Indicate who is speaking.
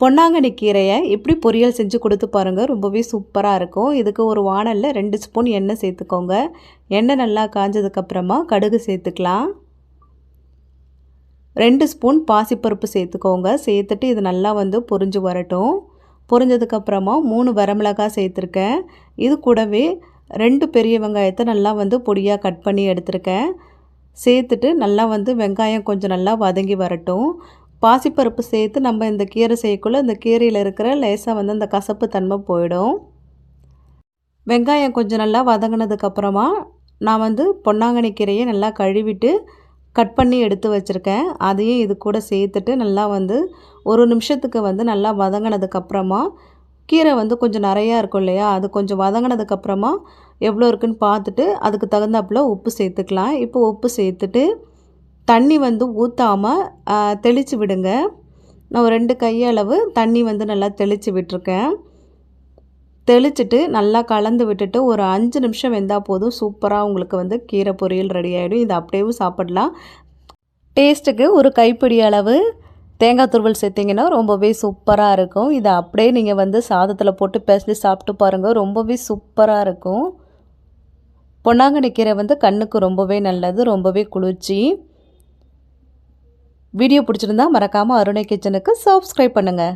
Speaker 1: பொன்னாங்கண்ணி கீரையை எப்படி பொரியல் செஞ்சு கொடுத்து பாருங்கள் ரொம்பவே சூப்பராக இருக்கும். இதுக்கு ஒரு வானலில் ரெண்டு ஸ்பூன் எண்ணெய் சேர்த்துக்கோங்க. எண்ணெய் நல்லா காஞ்சதுக்கப்புறமா கடுகு சேர்த்துக்கலாம். ரெண்டு ஸ்பூன் பாசிப்பருப்பு சேர்த்துக்கோங்க. சேர்த்துட்டு இது நல்லா வந்து பொரிஞ்சு வரட்டும். பொரிஞ்சதுக்கப்புறமா மூணு வரமிளகாய் சேர்த்துருக்கேன். இது கூடவே ரெண்டு பெரிய வெங்காயத்தை நல்லா வந்து பொடியாக கட் பண்ணி எடுத்திருக்கேன். சேர்த்துட்டு நல்லா வந்து வெங்காயம் கொஞ்சம் நல்லா வதங்கி வரட்டும். பாசிப்பருப்பு சேர்த்து நம்ம இந்த கீரை செய்யக்குள்ளே இந்த கீரையில் இருக்கிற லேசாக வந்து அந்த கசப்பு தன்மை போயிடும். வெங்காயம் கொஞ்சம் நல்லா வதங்கினதுக்கப்புறமா நான் வந்து பொன்னாங்கண்ணி கீரையை நல்லா கழுவிட்டு கட் பண்ணி எடுத்து வச்சுருக்கேன். அதையும் இது கூட சேர்த்துட்டு நல்லா வந்து ஒரு நிமிஷத்துக்கு வந்து நல்லா வதங்கினதுக்கப்புறமா கீரை வந்து கொஞ்சம் நிறையா இருக்கும் இல்லையா அது கொஞ்சம் வதங்கினதுக்கப்புறமா எவ்வளோ இருக்குன்னு பார்த்துட்டு அதுக்கு தகுந்தாப்புல உப்பு சேர்த்துக்கலாம். இப்போ உப்பு சேர்த்துட்டு தண்ணி வந்து ஊற்றாமல் தெளித்து விடுங்க. நான் ஒரு ரெண்டு கையளவு தண்ணி வந்து நல்லா தெளித்து விட்டுருக்கேன். தெளிச்சுட்டு நல்லா கலந்து விட்டுட்டு ஒரு அஞ்சு நிமிஷம் வெந்தால் போதும். சூப்பராக உங்களுக்கு வந்து கீரை பொரியல் ரெடி ஆகிடும் இது அப்படியே சாப்பிடலாம். டேஸ்ட்டுக்கு ஒரு கைப்பிடி அளவு தேங்காய் துருவல் சேர்த்திங்கன்னா ரொம்பவே சூப்பராக இருக்கும். இதை அப்படியே நீங்கள் வந்து சாதத்தில் போட்டு பேசி சாப்பிட்டு பாருங்கள் ரொம்பவே சூப்பராக இருக்கும். பொன்னாங்கண்ணி கீரை வந்து கண்ணுக்கு ரொம்பவே நல்லது. ரொம்பவே குளிர்ச்சி. வீடியோ பிடிச்சிருந்தா மறக்காமல் அருணை கிச்சனுக்கு சப்ஸ்கிரைப் பண்ணுங்கள்